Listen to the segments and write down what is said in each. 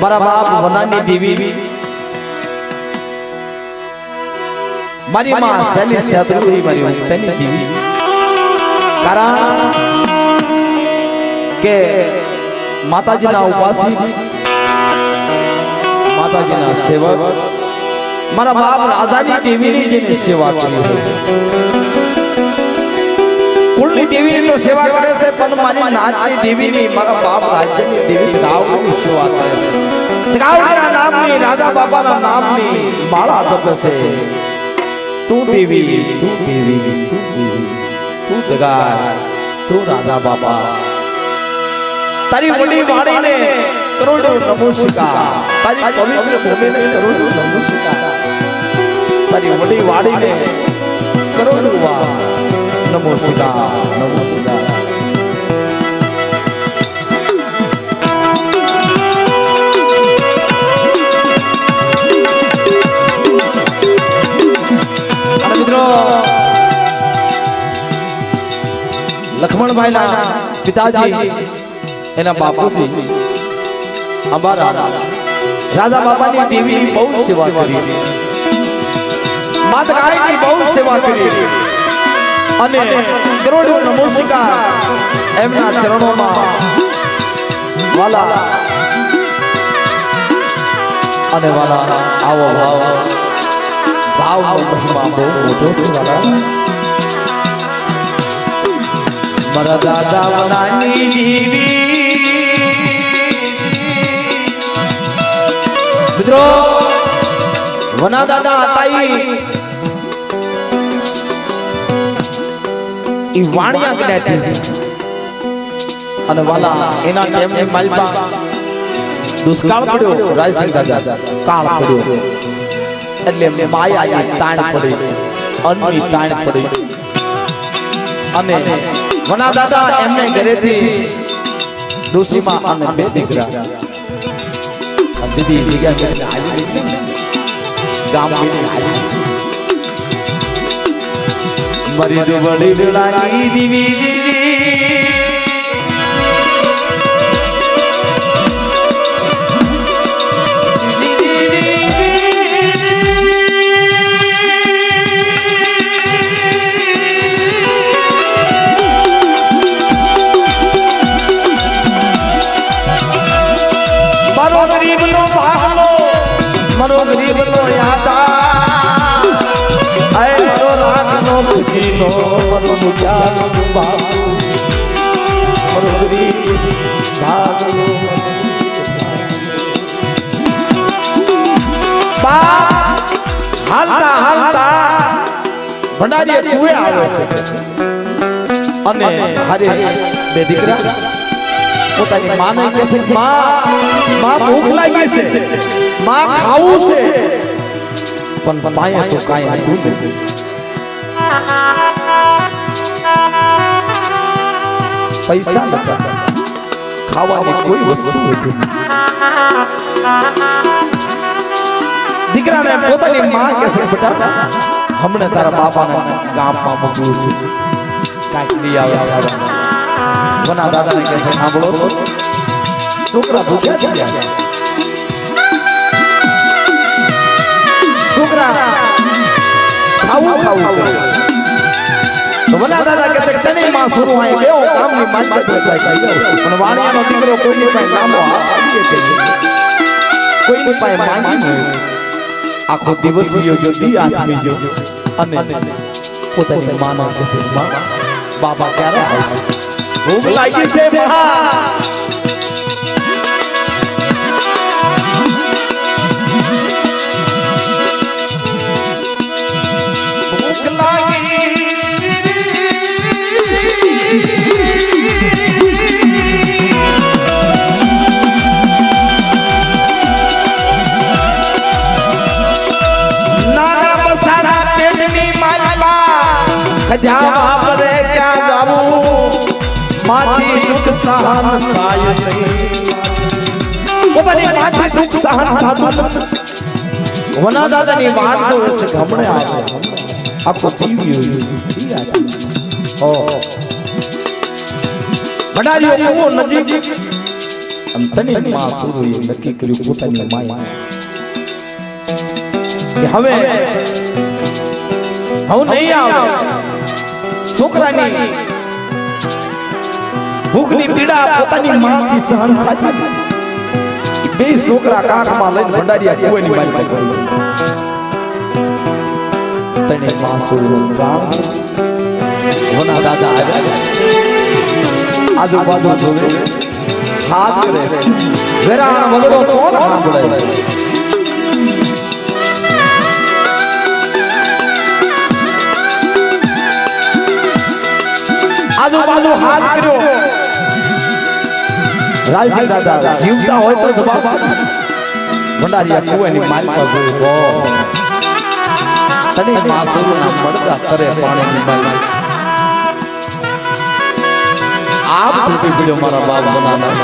મારા બાપ વનાની દેવી મારી માં શૈલી શત્રુરી મારી વંતની દેવી કારણ કે માતાજીના ઉપાસી માતાજીના સેવક મારા બાપ રાજાની દેવીની જેની સેવા કરી હોય. કુળની દેવીની તો સેવા કરે છે પણ મારી નાતની દેવીની મારા બાપ રાજ્યની દેવી રાવની સેવા કરે છે રાવણના નામની રાજા બાપાના નામની માળા જપશે. તું દેવી તું દેવી તું દેવી તું દગાર તું રાજા બાપા. તારી વડી વાણીને કરોડો નમસ્કાર તારી પવિત્ર ભૂમિને કરોડો નમસ્કાર તારી વડી વાણીને કરોડો વાર નમસ્કાર નમસ્કાર લખમણભાઈના પિતાજી એના બાપુજી અમારા રાજા બાબાની દેવી બહુ સેવા કરી. માતા ગાયની બહુ સેવા કરી. અને કરોડો નમસ્કાર એમના ચરણોમાં. વાલા. અને વાલા આવો ભાવ ભાવનો મહિમા બહુ મોટો છે વાલા. મારા દાદા વનાની દેવી મિત્રો, વના દાદા હતા ઈ. વાણિયા કદાચ અને વાલા, એના ટેમને માલપા દુષ્કાળ પડ્યો, રાયસિંહ દાદા. કાળ પડ્યો. એટલે માયાની તાણ પડી. અન્નની તાણ પડી. અને વના દાદા એમને ઘરેથી દોશીમાં અને બે દીકરા. દીદી જગ્યા કરીને હાલી ગામ કરીને હાલી મરી દો બડી દુલાની દીવી. મારો મુજા નો બાબુ મારો ગરીબ ભાગલો બા હાલતા હાલતા ભંડારી કુએ આવે છે અને હારે બે દીકરા પોતાની માને કહે છે માં માં ભૂખ લાગી છે. માં ખાવું છે। પણ પાયા તો કાંઈ હતું નહીં પૈસા નતા ખાવાની કોઈ વસ્તુ હતી નહીં. દીકરાને પોતાની માં કહે છે બેટા હમણે તારા બાપાને ગામમાં મોકલું છું કાંઈક લઈ આવે ખાવાનું વના દાદાને કહે છે સાંભળો છો છોકરા ભૂખ્યા થઈ ગયા છોકરા ખાવું ખાવું વના દાદા કે છે શનિ માં સુરુ આય બેઓ કામની માનતા જાય જાય અને વાણિયાનો દીકરો કોઈની પાસે લાંબો હાથ આપીએ કે કોઈની પાસે માંગી નહીં આખો દિવસ વિયો જો દી આદમી જો અને પોતાની માનો કે માં બાબા ક્યારે આવશે? ભૂખ લાગી છે મહા સહન થાય નહીં પોતાની માથી દુઃખ સહન થતું નથી વના દાદાની વાત તો હશે ગમણે આવે. આપકો આખો હોય ઓ બડારીઓ કુવો નજીક અને તને માં સુરુએ નક્કી કર્યું પોતાની માય કે હવે હું નહીં આવ? છોકરાની ભૂખની પીડા પોતાની માથી સહન થતી નથી. બે છોકરા કાખમાં લઈને ભંડારીયા કુવાની મારી પાસે પડી જાય. તને માં સુરુનું પ્રાણ હોના દાદા આવ્યા આજુબાજુ જોવે હાથ કરે છે. વેરાણ વગરો કોણ સાંભળે આજુબાજુ હાથ કર્યો. રાયસિંહ દાદા. જીવતા હોય તો જવાબ. આપો. ભંડારીયા કુવાની મારી પાસે જોયું હો તને માસુરના મળતા કરે પાણીની બાઈ આપ તૂટી પડ્યો મારા બાપ બનાના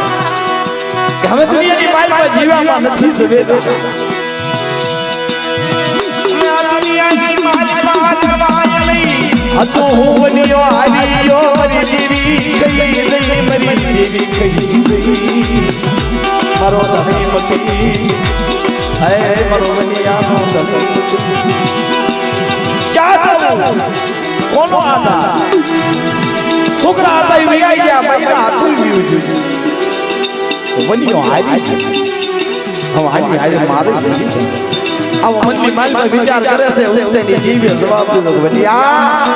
કે હવે દુનિયાની માલમાં જીવવામાં નથી જવેદા હતો હું આલિયો મારી દેવી. કઈ દઈ મરી દેવી કઈ દઈ મારો ધણી મતી હે મારો બનિયાનો ધણી ચાલો, કોનો આતા છોકરા હતા, એ વૈયા ગયા હાથું પીવું જોઈએ બન્યો હારી છે. હવે હારી હારી મારે બની છે. આવો મનની માલમાં વિચાર કરે છે ઉતેની જીવે જવાબ દીધો કે બનિયા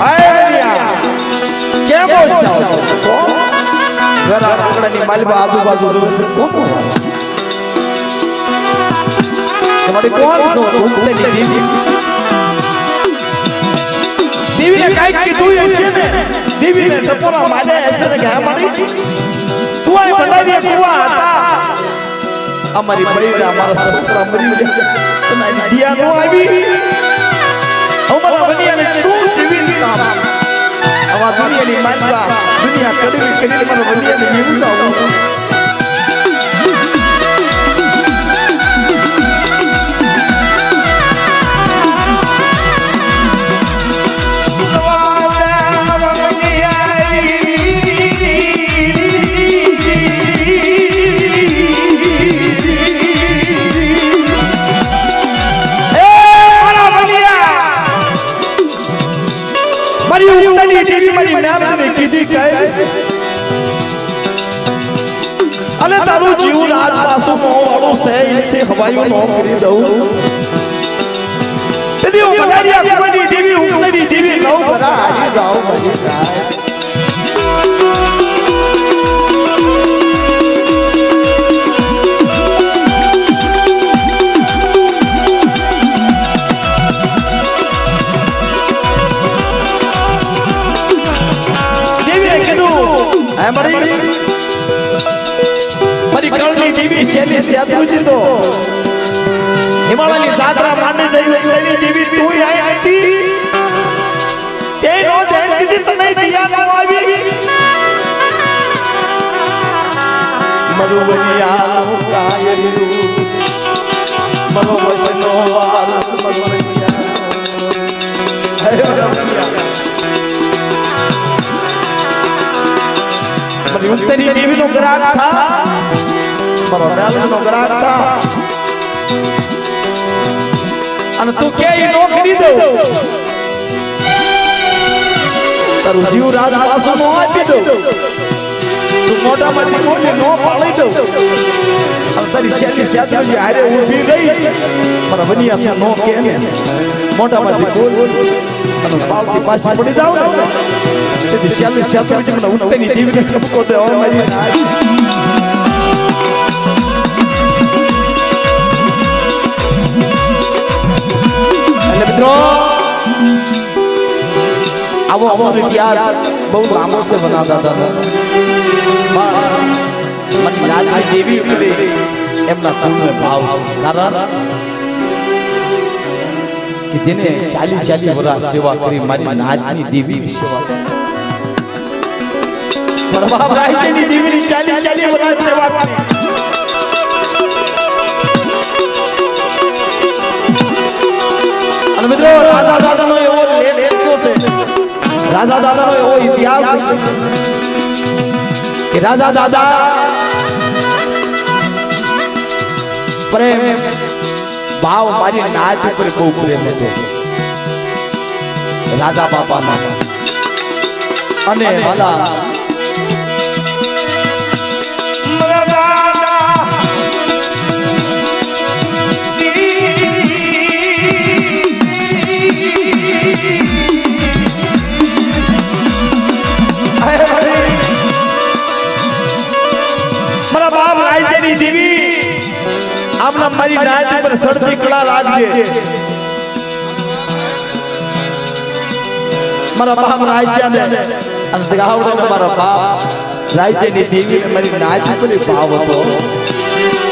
આય બનિયા ચેમો છો તો ઘરા રોકડાની માલમાં આજુબાજુ રહે છે કોનો તમારી કોણ છો ઉતેની જીવી દેવીને કાંઈક કીધું છે ને દેવીને ટપોરા મારે હશે ને કે આ મારી તું આ બનાવી હતા અમારી બૈરા અમારા છોકરા મરી ગયા તમારી દિયા નો આવી અમારા બનિયાને શું જીવી કામ અમારા દુનિયાની માનવા દુનિયા કડવી કરીને મારા બનિયાને જીવતા હું મારી નામને કીધી કહે અને તારું જીવ રાજ પાસો નો વાળું છે, એથી હવાયું નો કરી દઉં દેવી કુંવરની દેવી ઉતાની દેવી ગૌ ભરા હાજી જાઉં ભરી ગાય. શેલી સેતુજી તો હિમાલયની જાત્રા માંડી જઈ તેની દેવી તું આઈ હતી. તે નો ધ્યાન દીધી તને દિયા નો આવી. મરુવનિયા કાયરું. મરો વસનો વારસ મરુવનિયા હે મરુવનિયા મને ઉત્તરી દેવીનો ગ્રાહક થા. મારો નાલનો ગ્રાહક થા. અને તું કે ઈ નોકરી દઉં? તારું જીવ રાજ પાછું નો આપી દઉં. તું મોઢામાંથી મોઢે નો પાડી દઉં. અને તારી શેરી શેરી હારે ઊભી રહી. મારા બનિયા નો કે ને. મોઢામાંથી બોલ. અને પાવતી પાછી પડી જાવ ને. તેથી શેરી શેરી મને ઉત્તરની દેવીને ઠપકો દે. હવે મારી એટલે મિત્રો આવો અમારો ઇતિહાસ બહુ લાંબો છે બના દાદા મને રાજની દેવી એટલે એમના કુળનો ભાવ છે કારણ કે જેને ચાલી ચાલી વર્ષ સેવા કરી મારી નાચની દેવી સેવા કરી. મારા બાપ રાજની દેવીની ચાલી ચાલી વર્ષ સેવા કરી અને મિત્રો રાજા દાદાનો એવો લેખ લખ્યો છે. એવો ઇતિહાસ કે રાજા દાદા પ્રેમ ભાવ મારી નાટ ઉપર બહુ પ્રેમ હતો. રાજા બાપામાં. અને હાલા આમના મારી નાયત પર સડતી કળા લાગજે મારા બાપ રાજ્યને અને ગાવડાને મારા બાપ. રાજ્યની દેવી મારી નાયત પર ભાવ હતો.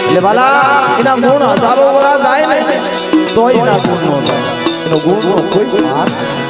એટલે વાલા, એના ગુણ હજારો વરા જાય ને, તોય એના ગુણ નો એનો ગુણ નો કોઈ નથી.